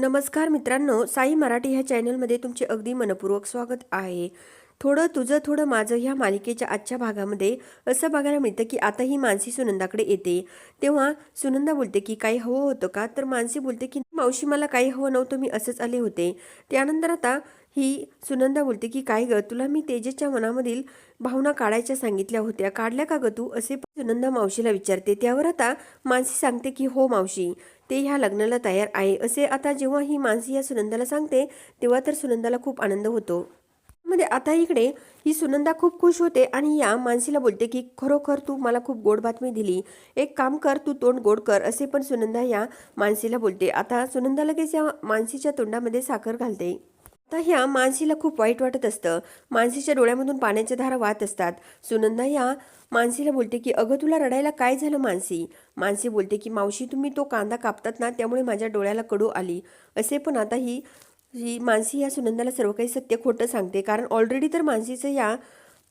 नमस्कार मित्रांनो साई मराठी ह्या चॅनलमध्ये तुमचे अगदी मनपूर्वक स्वागत आहे. थोडं तुझं थोडं माझं ह्या मालिकेच्या आजच्या भागामध्ये असं बघायला मिळतं की आता ही मानसी सुनंदाकडे येते. तेव्हा सुनंदा बोलते की काही हवं होतं का? तर मानसी बोलते की मावशी मला काही हवं नव्हतं मी असंच आले होते. त्यानंतर आता ही सुनंदा बोलते की काय ग तुला मी तेजसच्या मनामधील भावना काढायच्या सांगितल्या होत्या. काढल्या का ग तू? असे सुनंदा मावशीला विचारते. त्यावर आता मानसी सांगते की हो मावशी ते ह्या लग्नाला तयार आहे. असे आता जेव्हा ही मानसी या सुनंदाला सांगते तेव्हा तर सुनंदाला खूप आनंद होतो. मध्ये आता इकडे ही सुनंदा खूप खुश होते आणि या मानसीला बोलते की खरोखर तू मला खूप गोड बातमी दिली. एक काम कर तू तोंड गोड कर असे पण सुनंदा या मानसीला बोलते. आता सुनंदा लगेच या मानसीच्या तोंडामध्ये साखर घालते. आता ह्या मानसीला खूप वाईट वाटत असतं. मानसीच्या डोळ्यामधून पाण्याच्या धारा वाहत असतात. सुनंदा या मानसीला बोलते की अगं तुला रडायला काय झालं मानसी? मानसी बोलते की मावशी तुम्ही तो कांदा कापतात ना त्यामुळे माझ्या डोळ्याला कडू आली. असे पण आता ही ही मानसी या सुनंदाला सर्व काही सत्य खोटं सांगते. कारण ऑलरेडी तर मानसीचं या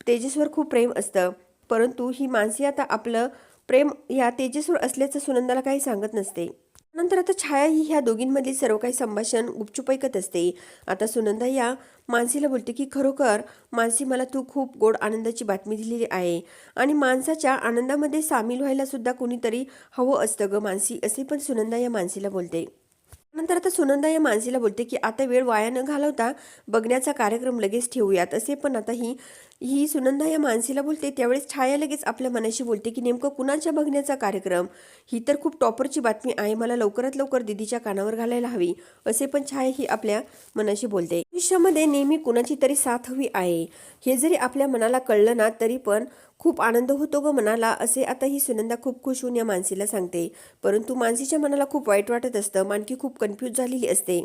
तेजसवर खूप प्रेम असतं. परंतु ही मानसी आता आपलं प्रेम या तेजसवर असल्याचं सुनंदाला काही सांगत नसते. नंतर आता छाया ही ह्या दोघींमधील सर्व काही संभाषण गुपचूप ऐकत असते. आता सुनंदा या मानसीला बोलते की खरोखर मानसी मला तू खूप गोड आनंदाची बातमी दिलेली आहे. आणि माणसाच्या आनंदामध्ये सामील व्हायला सुद्धा कुणीतरी हवं असतं ग मानसी असे पण सुनंदा या मानसीला बोलते. नंतर आता सुनंदा या मानसीला बोलते की आता वेळ वाया न घालवता बघण्याचा कार्यक्रम लगेच ठेवूयात. असे पण आता ही ही सुनंदा या मानसीला बोलते. त्यावेळेस छाया लगेच आपल्या मनाशी बोलते की नेमकं कुणाच्या बघण्याचा कार्यक्रम? ही तर खूप टॉपरची बातमी आहे. मला लवकरात लवकर दिदीच्या कानावर घालायला हवी. असे पण छाया ही आपल्या मनाशी बोलते. आयुष्यामध्ये नेहमी कुणाची तरी साथ हवी आहे. हे जरी आपल्या मनाला कळलं ना तरी पण खूप आनंद होतो ग मनाला असे आता ही सुनंदा खूप खुश होऊन या मानसीला सांगते. परंतु मानसीच्या मनाला खूप वाईट वाटत असतं मानकी खूप कन्फ्यूज झालेली असते.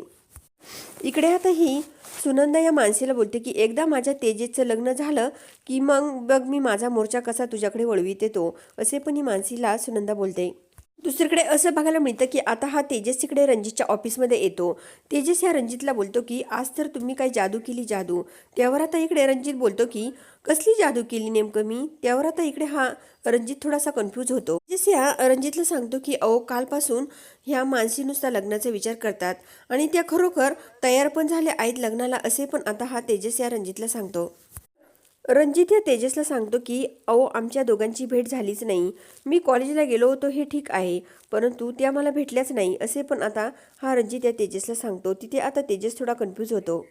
इकडे आता ही सुनंदा या मानसीला बोलते की एकदा माझ्या तेजेचं लग्न झालं की मग बघ मी माझा मोर्चा कसा तुझ्याकडे वळवीत येतो असे पण ही मानसीला सुनंदा बोलते. दुसरीकडे असं बघायला मिळतं की आता हा तेजस तिकडे रणजितच्या ऑफिसमध्ये येतो. तेजस ह्या रणजितला बोलतो की आज तर तुम्ही काय जादू केली जादू. त्यावर आता इकडे रणजित बोलतो की कसली जादू केली नेमकं मी? त्यावर आता इकडे हा रणजित थोडासा कन्फ्यूज होतो. तेजस या रणजितला सांगतो की अहो कालपासून ह्या मानसी नुसता लग्नाचा विचार करतात आणि त्या खरोखर तयार पण झाल्या आहेत लग्नाला असे पण आता हा तेजस या रणजितला सांगतो. रणजित या तेजसला सांगतो की अहो आमच्या दोघांची भेट झालीच नाही. मी कॉलेजला गेलो होतो हे ठीक आहे. परंतु त्या मला भेटल्याच नाही. असे पण आता हा रणजित या तेजसला सांगतो. तिथे आता तेजस थोडा कन्फ्यूज होतो.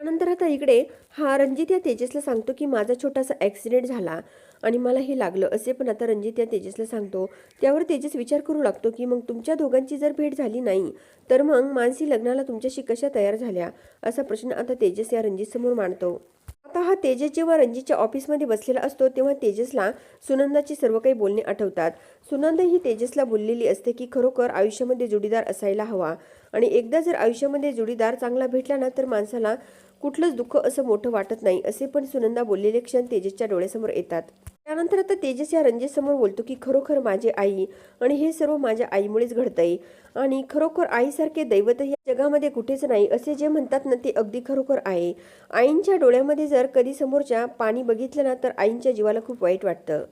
त्यानंतर आता इकडे हा रणजित या तेजसला सांगतो की माझा छोटासा ॲक्सिडेंट झाला. आणि मला हे लागलं असे पण आता रणजित या तेजसला सांगतो. त्यावर तेजस विचार करू लागतो की मग तुमच्या दोघांची जर भेट झाली नाही तर मग मानसी लग्नाला तुमच्याशी कशा तयार झाल्या? असा प्रश्न आता तेजस या रणजित समोर मांडतो. आता हा तेजस जेव्हा रणजितच्या ऑफिसमध्ये बसलेला असतो तेव्हा तेजसला सुनंदाची सर्व काही बोलणे आठवतात. सुनंदा ही तेजसला बोललेली असते की खरोखर आयुष्यामध्ये जोडीदार असायला हवा. आणि एकदा जर आयुष्यामध्ये जोडीदार चांगला भेटला ना तर माणसाला कुठलंच दुःख असं मोठं वाटत नाही असे पण सुनंदा बोललेले क्षण तेजसच्या डोळ्यासमोर येतात. त्यानंतर आता तेजस या रंजेसमोर बोलतो की खरोखर माझी आई आणि हे सर्व माझ्या आईमुळेच घडतंय आणि खरोखर आईसारखे दैवत या जगामध्ये कुठेच नाही असे जे म्हणतात ना ते अगदी खरोखर आहे. आईंच्या डोळ्यामध्ये जर कधी समोरच्या पाणी बघितलं ना तर आईंच्या जीवाला खूप वाईट वाटतं.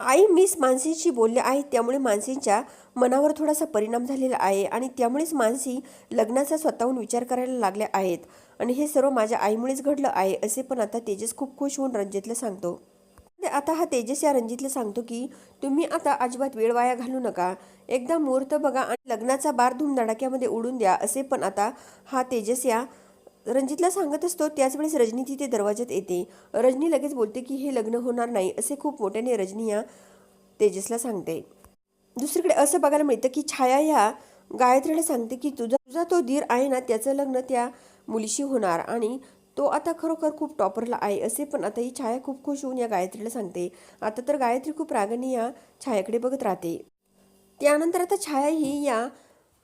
आई मिस मानसीशी बोलले आहेत त्यामुळे मानसींच्या मनावर थोडासा परिणाम झालेला आहे आणि त्यामुळेच मानसी लग्नाचा स्वतःहून विचार करायला लागल्या आहेत. आणि हे सर्व माझ्या आईमुळेच घडलं आहे असे पण आता तेजस खूप खुश होऊन रणजितला सांगतो. आता हा तेजस या रणजितला सांगतो की तुम्ही आता अजिबात वेळ वाया घालू नका. एकदा मुहूर्त बघा आणि लग्नाचा बार धूमधडाक्यामध्ये उडून द्या असे पण आता हा तेजस या रणजितला सांगत असतो त्याच वेळेस रजनी तिथे दरवाज्यात येते. रजनी लगेच बोलते की हे लग्न होणार नाही असे खूप मोठ्याने रजनी या तेजसला सांगते. दुसरीकडे असं बघायला मिळतं की छाया ह्या गायत्रीला सांगते की तुझा तुझा तो धीर आहे ना त्याचं लग्न त्या मुलीशी होणार आणि तो आता खरोखर खूप टॉपरला आहे असे पण आता ही छाया खूप खुश होऊन या गायत्रीला सांगते. आता तर गायत्री खूप रागाने या छायाकडे बघत राहते. त्यानंतर आता छाया ही या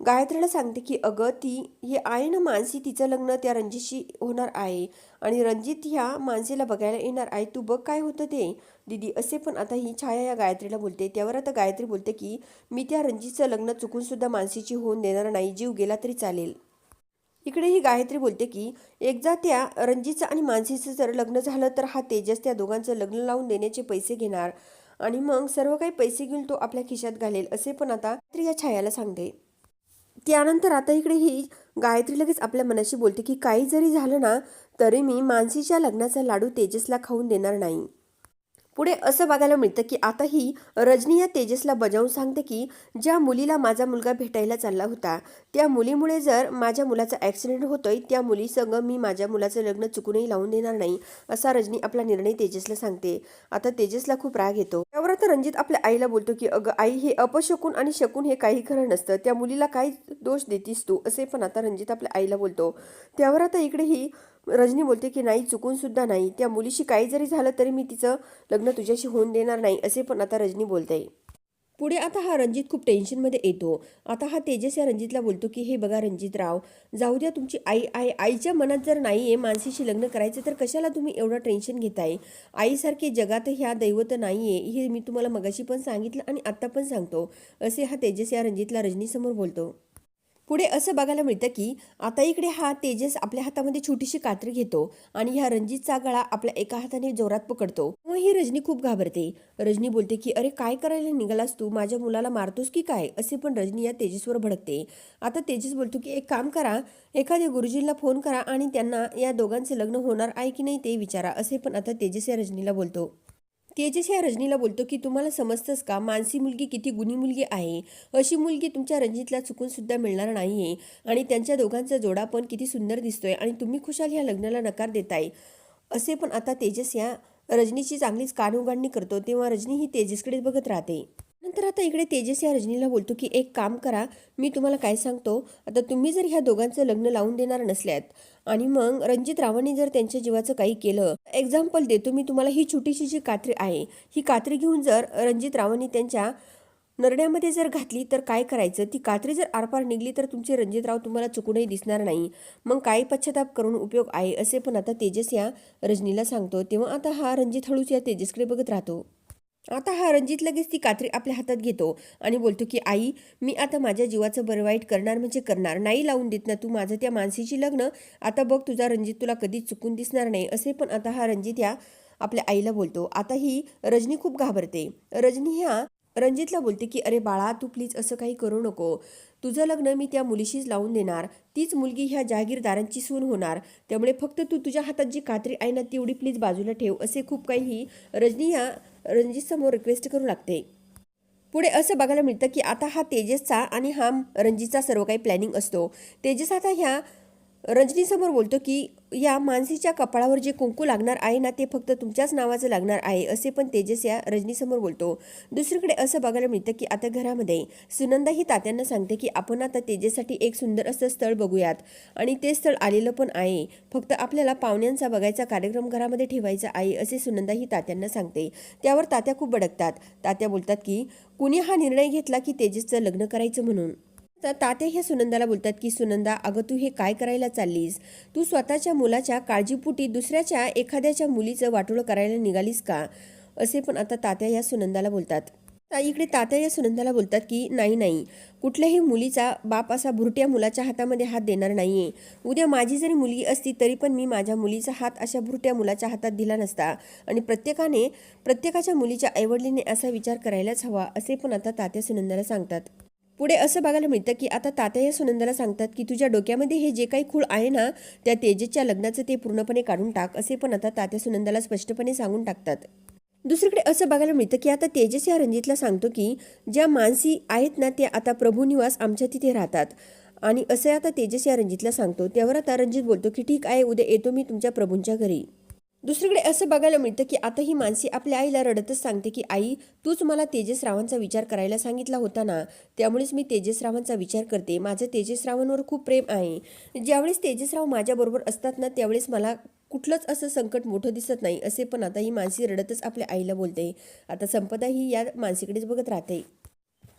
गायत्रीला सांगते की अगं ती ही आहे ना मानसी तिचं लग्न त्या रणजितशी होणार आहे आणि रणजित ह्या मानसीला बघायला येणार आहे. तू बघ काय होतं ते. दीदी असे पण आता ही छाया या गायत्रीला बोलते. त्यावर आता गायत्री बोलते की मी त्या रणजितचं लग्न चुकूनसुद्धा मानसीची होऊन देणार नाही. जीव गेला तरी चालेल. इकडे ही गायत्री बोलते की एकदा त्या रणजितचं आणि मानसीचं जर लग्न झालं तर हा तेजस त्या दोघांचं लग्न लावून देण्याचे पैसे घेणार आणि मग सर्व काही पैसे घेऊन तो आपल्या खिशात घालेल. असे पण आता या छायाला सांगते. त्यानंतर आता इकडे ही गायत्री लगेच आपल्या मनाशी बोलते की काही जरी झालं ना तरी मी मानसीच्या लग्नाचा लाडू तेजसला खाऊन देणार नाही. पुढे असं बघायला मिळतं की आता ही रजनी या तेजसला बजावून सांगते की ज्या मुलीला माझा मुलगा भेटायला चालला होता त्या मुलीमुळे जर माझ्या मुलाचा ॲक्सिडेंट होतोय त्या मुलीसंग मी माझ्या मुलाचं लग्न चुकूनही लावून देणार नाही असा रजनी आपला निर्णय तेजसला सांगते. आता तेजसला खूप राग येतो. त्यावर आता रणजित आपल्या आईला बोलतो की अगं आई हे अपशकून आणि शकून हे काही खरं नसतं. त्या मुलीला काय दोष देतीस तू? असे पण आता रणजित आपल्या आईला बोलतो. त्यावर आता इकडे ही रजनी बोलते की नाही चुकून सुद्धा नाही. त्या मुलीशी काही जरी झालं तरी मी तिचं लग्न तुझ्याशी होऊन देणार नाही असे पण आता रजनी बोलते. पुढे आता हा रणजित खूप टेन्शनमध्ये येतो. आता हा तेजस या रणजितला बोलतो की हे बघा रणजित राव जाऊ द्या तुमची आई आई आईच्या मनात जर नाही आहे मानसीशी लग्न करायचं तर कशाला तुम्ही एवढं टेन्शन घेताय? आईसारखे जगात ह्या दैवत नाही आहे हे मी तुम्हाला मगाशी पण सांगितलं आणि आत्ता पण सांगतो असे हा तेजस या रणजितला रजनीसमोर बोलतो. पुढे असं बघायला मिळतं की आता इकडे हा तेजस आपल्या हातामध्ये छोटीशी कात्री घेतो आणि ह्या रणजितचा गळा आपल्या एका हाताने जोरात पकडतो. मग ही रजनी खूप घाबरते. रजनी बोलते की अरे काय करायला निघालास तू? माझ्या मुलाला मारतोस की काय? असे पण रजनी या तेजसवर भडकते. आता तेजस बोलतो की एक काम करा. एखाद्या गुरुजींना फोन करा आणि त्यांना या दोघांचे लग्न होणार आहे की नाही ते विचारा. असे पण आता तेजस या रजनीला बोलतो. तेजस या रजनीला बोलतो की तुम्हाला समजतंच का? मानसी मुलगी किती गुणी मुलगी आहे. अशी मुलगी तुमच्या रणजितला चुकून सुद्धा मिळणार आहे आणि त्यांच्या दोघांचा जोडा पण किती सुंदर दिसतोय आणि तुम्ही खुशाल ह्या लग्नाला नकार देताय. असे पण आता तेजस या रजनीची चांगलीच कानउगाडणी करतो तेव्हा रजनी ही तेजसकडे बघत राहते. नंतर आता इकडे तेजस या रजनीला बोलतो की एक काम करा मी तुम्हाला काय सांगतो आता तुम्ही जर ह्या दोघांचं लग्न लावून देणार नसल्यात आणि मग रणजित रावांनी जर त्यांच्या जीवाचं काही केलं एक्झाम्पल देतो मी तुम्हाला ही छोटीशी जी कात्री आहे ही कात्री घेऊन जर रणजित रावांनी त्यांच्या नरड्यामध्ये जर घातली तर काय करायचं? ती कात्री जर आरपार निघली तर तुमचे रणजितराव तुम्हाला चुकूनही दिसणार नाही. मग काय पश्चाताप करून उपयोग आहे असे पण आता तेजस या रजनीला सांगतो. तेव्हा आता हा रणजित हळूच या तेजसकडे बघत राहतो. आता हा रणजित लगेच ती कात्री आपल्या हातात घेतो आणि बोलतो की आई मी आता माझ्या जीवाचं बरं वाईट करणार म्हणजे करणार. नाही लावून देत ना तू माझं त्या मानसीची लग्न. आता बघ तुझा रणजित तुला कधीच चुकून दिसणार नाही. असे पण आता हा रणजित या आपल्या आईला बोलतो. आता ही रजनी खूप घाबरते. रजनी ह्या रणजितला बोलते की अरे बाळा तू प्लीज असं काही करू नको. तुझं लग्न मी त्या मुलीशीच लावून देणार. तीच मुलगी ह्या जहागीरदारांची सून होणार. त्यामुळे फक्त तू तुझ्या हातात जी कात्री आहे ना तेवढी प्लीज बाजूला ठेव असे खूप काहीही रजनी या रणजितसमोर रिक्वेस्ट करू लागते. पुढे असं बघायला मिळतं की आता हा तेजसचा आणि हा रणजितचा सर्व काही प्लॅनिंग असतो. तेजस आता ह्या रजनीसमोर बोलतो की या मानसीच्या कपाळावर जे कुंकू लागणार आहे ना ते फक्त तुमच्याच नावाचं लागणार आहे असे पण तेजस या रजनीसमोर बोलतो. दुसरीकडे असं बघायला मिळतं की आता घरामध्ये सुनंदा ही तात्यांना सांगते की आपण आता तेजेसाठी एक सुंदर असं स्थळ बघूयात. आणि ते स्थळ आलेलं पण आहे. फक्त आपल्याला पाहुण्यांचा बघायचा कार्यक्रम घरामध्ये ठेवायचा आहे असे सुनंदा ही तात्यांना सांगते. त्यावर तात्या खूप भडकतात तात्या बोलतात की कुणी हा निर्णय घेतला की तेजसचं लग्न करायचं म्हणून? तर तात्या ह्या सुनंदाला बोलतात की सुनंदा अगं तू हे काय करायला चाललीस? तू स्वतःच्या मुलाच्या काळजीपुटी दुसऱ्याच्या एखाद्याच्या मुलीचं वाटोळं करायला निघालीस का? असे पण आता तात्या या सुनंदाला बोलतात. इकडे तात्या या सुनंदाला बोलतात की नाही नाही. कुठल्याही मुलीचा बाप असा भुरट्या मुलाच्या हातामध्ये हात देणार नाहीये. उद्या माझी जरी मुलगी असती तरी पण मी माझ्या मुलीचा हात अशा भुरट्या मुलाच्या हातात दिला नसता. आणि प्रत्येकाने प्रत्येकाच्या मुलीच्या आईवडिलीने असा विचार करायलाच हवा असे पण आता तात्या सुनंदाला सांगतात. पुढे असं बघायला मिळतं की आता तात्या या सुनंदाला सांगतात की तुझ्या डोक्यामध्ये हे जे काही खूळ आहे ना त्या तेजेच्या लग्नाचं ते पूर्णपणे काढून टाक असे पण आता तात्या सुनंदाला स्पष्टपणे सांगून टाकतात. दुसरीकडे असं बघायला मिळतं की आता तेजस या रणजितला सांगतो की ज्या मानसी आहेत ना त्या आता प्रभूनिवास आमच्या तिथे राहतात. आणि असं आता तेजस या रणजितला सांगतो. त्यावर आता रणजित बोलतो की ठीक आहे उद्या येतो मी तुमच्या प्रभूंच्या घरी. दुसरीकडे असं बघायला मिळतं की आता ही मानसी आपल्या आईला रडतच सांगते की आई तूच मला तेजस रावांचा विचार करायला सांगितला होता ना? त्यामुळेच मी तेजसरावांचा विचार करते. माझं तेजस रावांवर खूप प्रेम आहे. ज्यावेळेस तेजसराव माझ्याबरोबर असतात ना त्यावेळेस मला कुठलंच असं संकट मोठं दिसत नाही असे पण आता ही मानसी रडतच आपल्या आईला बोलते. आता संपदा ही या मानसीकडेच बघत राहते.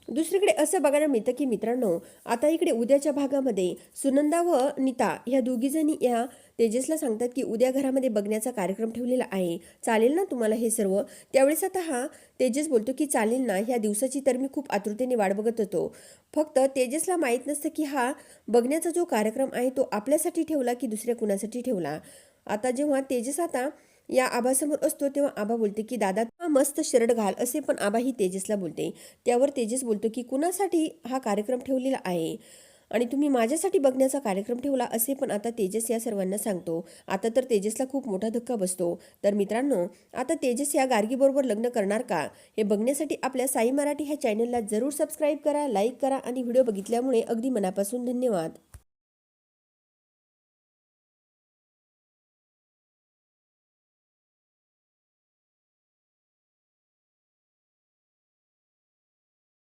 दुसरीकडे असं बघायला मिळतं की मित्रांनो आता इकडे उद्याच्या भागामध्ये सुनंदा व नीता ह्या दोघीजणी या तेजसला सांगतात की उद्या घरामध्ये बघण्याचा कार्यक्रम ठेवलेला आहे. चालेल ना तुम्हाला हे सर्व? त्यावेळेस आता हा तेजस बोलतो की चालेल ना ह्या दिवसाची तर मी खूप आतुरतेने वाट बघत होतो. फक्त तेजसला माहीत नसतं की हा बघण्याचा जो कार्यक्रम आहे तो आपल्यासाठी ठेवला की दुसऱ्या कुणासाठी ठेवला? आता जेव्हा तेजस आता या आबासमोर असतो तेव्हा आबा बोलते की दादा हा मस्त शर्ट घाल असे पण आबा ही तेजसला बोलते. त्यावर तेजस बोलतो की कुणासाठी हा कार्यक्रम ठेवलेला आहे? आणि तुम्ही माझ्यासाठी बघण्याचा कार्यक्रम ठेवला असे पण आता तेजस या सर्वांना सांगतो. आता तर तेजसला खूप मोठा धक्का बसतो. तर मित्रांनो आता तेजस या गार्गीबरोबर लग्न करणार का? हे बघण्यासाठी आपल्या साई मराठी ह्या चॅनलला जरूर सबस्क्राईब करा लाईक करा आणि व्हिडिओ बघितल्यामुळे अगदी मनापासून धन्यवाद.